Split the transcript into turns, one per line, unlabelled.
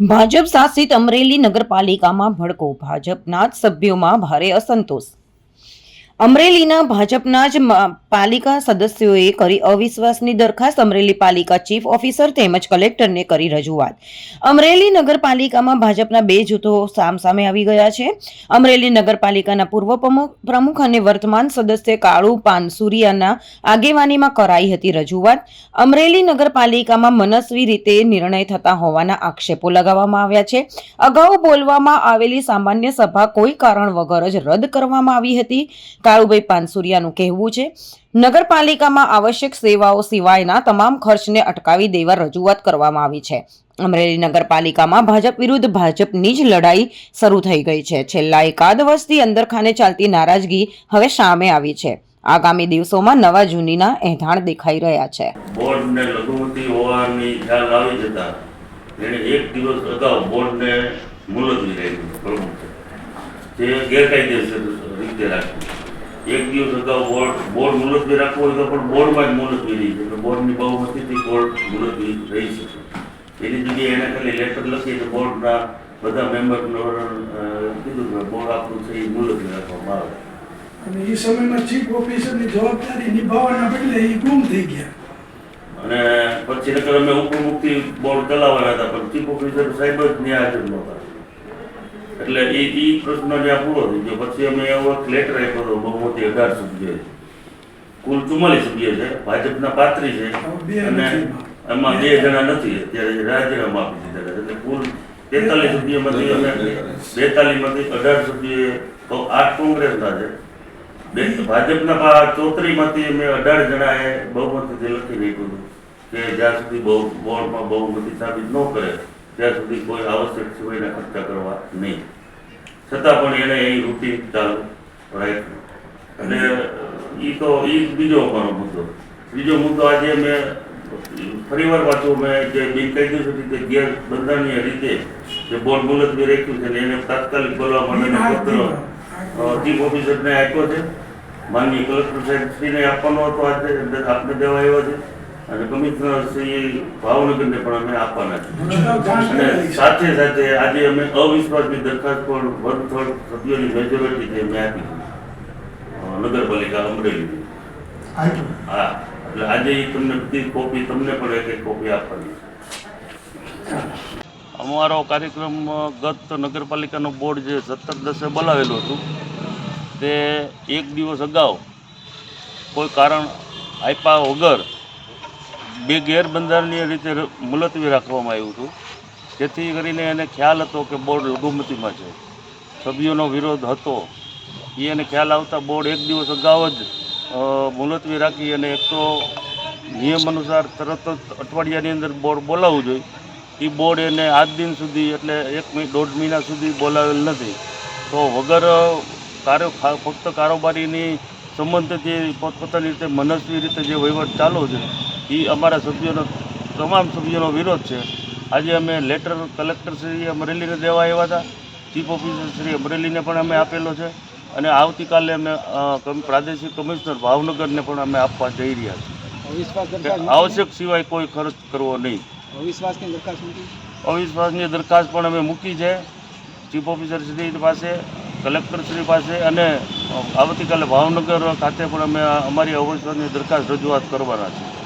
ભાજપ શાસિત અમરેલી નગરપાલિકામાં ભડકો. ભાજપના જ સભ્યોમાં ભારે અસંતોષ. અમરેલીના ભાજપના જ પાલિકા સદસ્યોએ કરી અવિશ્વાસની દરખાસ્ત. અમરેલી પાલિકા ચીફ ઓફિસર તેમજ કલેક્ટરને કરી રજૂઆત. અમરેલી નગરપાલિકામાં ભાજપના બે જૂથો સામસામે આવી ગયા છે. અમરેલી નગરપાલિકાના પૂર્વ પ્રમુખ- અને વર્તમાન સદસ્ય કાળુ પાનસુરિયાના આગેવાનીમાં કરાઈ હતી રજૂઆત. અમરેલી નગરપાલિકામાં મનસ્વી રીતે નિર્ણય થતા હોવાના આક્ષેપો લગાવવામાં આવ્યા છે. અગાઉ બોલવામાં આવેલી સામાન્ય સભા કોઈ કારણ વગર જ રદ કરવામાં આવી હતી. કાળુભાઈ પાનસુરિયાનું કહેવું છે, નગરપાલિકામાં આવશ્યક સેવાઓ સિવાયના તમામ ખર્ચને અટકાવી દેવા રજૂઆત કરવામાં આવી છે. અમરેલી નગરપાલિકામાં ભાજપ વિરુદ્ધ ભાજપની જ લડાઈ શરૂ થઈ ગઈ છે. છેલ્લા એકાદ વર્ષથી અંદરખાને ચાલતી નારાજગી હવે સામે આવી છે. આગામી દિવસોમાં નવા જૂનીના એંધાણ દેખાઈ રહ્યા છે.
બોર્ડને લઘુમતી હોવાની ખ્યાલ આવી જતા એણે એક દિવસ અગાઉ બોર્ડને મુલતવી રાખ્યું જે ગેરકાયદેસર રીતે રાખ્યું એક દિવસ અગાઉ બોર્ડ બોર્ડ મુલતવી રાખવું હોય તો પણ બોર્ડમાં જ મુલતવી રહી છે. એટલે બોર્ડની બહુમતીથી બોર્ડ મુલતવી રહી શકે. એની જગ્યાએ એને ખાલી લેટર લખી તો બોર્ડના બધા મેમ્બરનો કીધું કે બોર્ડ આપણું છે એ મુલતવી રાખવામાં આવે.
અને એ સમયમાં ચીફ ઓફિસરની જવાબદારી નિભાવવાના બદલે એ ગુમ થઈ ગયા.
અને પછી નકર અમે ઉપમુક્તિ બોર્ડ ચલાવવાના હતા પણ ચીફ ઓફિસર સાહેબ જ ન્યાય હાજર નહોતા. એટલે એ એ પ્રશ્ન જ્યાં પૂરો થઈ ગયો પછી અમે એવો એક લેટર આપ્યો હતો બહુ મોટી અઢાર સભ્ય કુલ ચુમ્માલીસ સભ્ય છે ભાજપના પાત્રી છે અને એમાં. બે જણા નથી અત્યારે રાજીનામા આપી દીધા છે. એટલે કુલ તેતાલીસ સભ્યમાંથી અમે બેતાલીસ. માંથી અઢાર સભ્ય તો આઠ કોંગ્રેસના છે. બે ભાજપના ચોતરી માંથી અમે અઢાર જણાએ બહુમતીથી લખી નાખ્યું હતું કે જ્યાં સુધી બહુ બોર્ડમાં બહુમતી સાબિત ન કરે ત્યાં સુધી કોઈ આવશ્યક સિવાયના ખર્ચા કરવા નહીં. છતાં પણ એને એ રૂટીન ચાલુ રાખ્યું. અને એ તો એ બીજો અમારો મુદ્દો. બીજો મુદ્દો આજે મેં ફરીવાર પાછું મેં જે બિનકાયદેસર ગેર બંધારણીય રીતે જે બોર્ડ મુલતવી રાખ્યું છે એને તાત્કાલિક બોલવા માટેનો પત્ર ચીફ ઓફિસરને આપ્યો છે. માનનીય કલેક્ટર સાહેબ શ્રીને આપવાનો હતો આજે આપને દેવા આવ્યો છે. અને કમિશનર શ્રી ભાવનગરને પણ અમે આપવાના છે અને સાથે સાથે આજે અમે અવિશ્વાસની દરખાસ્ત પણ વર્ગફળ સભ્યોની મેજોરિટી અમે આપી નગરપાલિકા અમરેલી. હા એટલે આજે ઈ તમને બધી કોપી તમને પણ એક એક કોપી આપવાની છે. અમારો કાર્યક્રમ ગત નગરપાલિકાનો બોર્ડ જે સત્તર દસે બોલાવેલું હતું તે એક દિવસ અગાઉ કોઈ કારણ આપ્યા વગર બે ગેરબંધારણીય રીતે મુલતવી રાખવામાં આવ્યું હતું. જેથી કરીને એને ખ્યાલ હતો કે બોર્ડ લઘુમતીમાં છે. સભ્યોનો વિરોધ હતો. એ એને ખ્યાલ આવતા બોર્ડ એક દિવસ અગાઉ જ મુલતવી રાખી અને એક તો નિયમ અનુસાર તરત જ અઠવાડિયાની અંદર બોર્ડ બોલાવવું જોઈએ. એ બોર્ડ એને આજ દિન સુધી એટલે એક દોઢ મહિના સુધી બોલાવેલ નથી. તો વગર કાર્ય ફક્ત કારોબારીની સંબંધથી પોતપોતાની રીતે મનસ્વી રીતે જે વહીવટ ચાલુ છે એ અમારા સભ્યોનો તમામ સભ્યોનો વિરોધ છે. આજે અમે લેટર કલેક્ટરશ્રી અમરેલીને દેવા આવ્યા હતા. ચીફ ઓફિસર શ્રી અમરેલીને પણ અમે આપેલો છે. અને આવતીકાલે અમે પ્રાદેશિક કમિશનર ભાવનગરને પણ અમે આપવા જઈ રહ્યા છીએ. આવશ્યક સિવાય કોઈ ખર્ચ કરવો નહીં.
અવિશ્વાસની દરખાસ્ત
અવિશ્વાસની દરખાસ્ત પણ અમે મૂકી છે. ચીફ ઓફિસર શ્રી પાસે કલેક્ટરશ્રી પાસે અને આવતીકાલે ભાવનગર ખાતે પણ અમે અમારી અવિશ્વાસની દરખાસ્ત રજૂઆત કરવાના છે